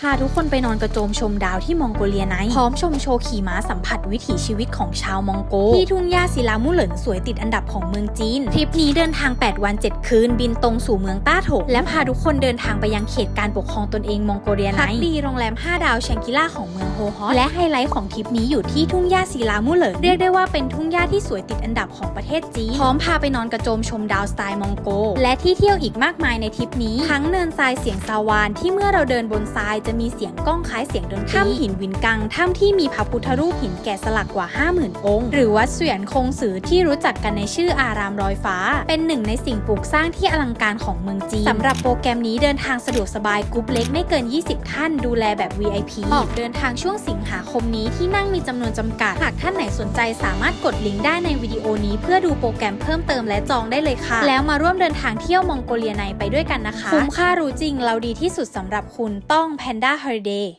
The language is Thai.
พาทุกคนไปนอนกระโจมชมดาวที่มองโกเลียไนท์พร้อมชมโชว์ขี่ม้าสัมผัสวิถีชีวิตของชาวมองโก ที่ทุ่งหญ้าศิลามุเหลินสวยติดอันดับของเมืองจีน ทริปนี้เดินทาง 8 วัน 7 คืน บินตรงสู่เมืองต้าโถและพาทุกคนเดินทางไปยังเขตการปกครองตนเองมองโกเลียไนพักดีโรงแรม 5 ดาวแชงกิล่าของเมืองโฮฮอตและไฮไลท์ของทริปนี้อยู่ที่ทุ่งหญ้าศิลามุเหลินเรียกได้ว่าเป็นทุ่งหญ้าที่สวยติดอันดับของประเทศจีนพร้อมพาไปนอนกระโจมชมดาวสไตล์มองโก และที่เที่ยวอีกมากมายในทริปนี้ทั้งเนินทรายเสียงซาวานที่เมื่อเราเดินบนทรายจะมีเสียงก้องคล้ายเสียงดนตรีถ้ำหินวินกังถ้ำที่มีพระพุทธรูปหินแกะสลักกว่า 50,000 องค์ หรือวัดเสวียนคงสือที่รู้จักกันในชื่ออารามลอยฟ้า เป็นหนึ่งในสิ่งปลูกสร้างที่อลังการของเมืองจีนสำหรับโปรแกรมนี้เดินทางสะดวกสบายกรุ๊ปเล็กไม่เกิน 20 ท่าน ดูแลแบบ VIP ออกเดินทางช่วงสิงหาคมนี้ที่นั่งมีจำนวนจำกัด หากท่านไหนสนใจสามารถกดลิงก์ได้ในวิดีโอนี้ เพื่อดูโปรแกรมเพิ่มเติมและจองได้เลยค่ะ แล้วมาร่วมเดินทางเที่ยวมองโกเลียในไปด้วยกันนะคะ คุ้มค่ารู้จริงเราดีที่สุดสำหรับคุณต้อง Amanda her day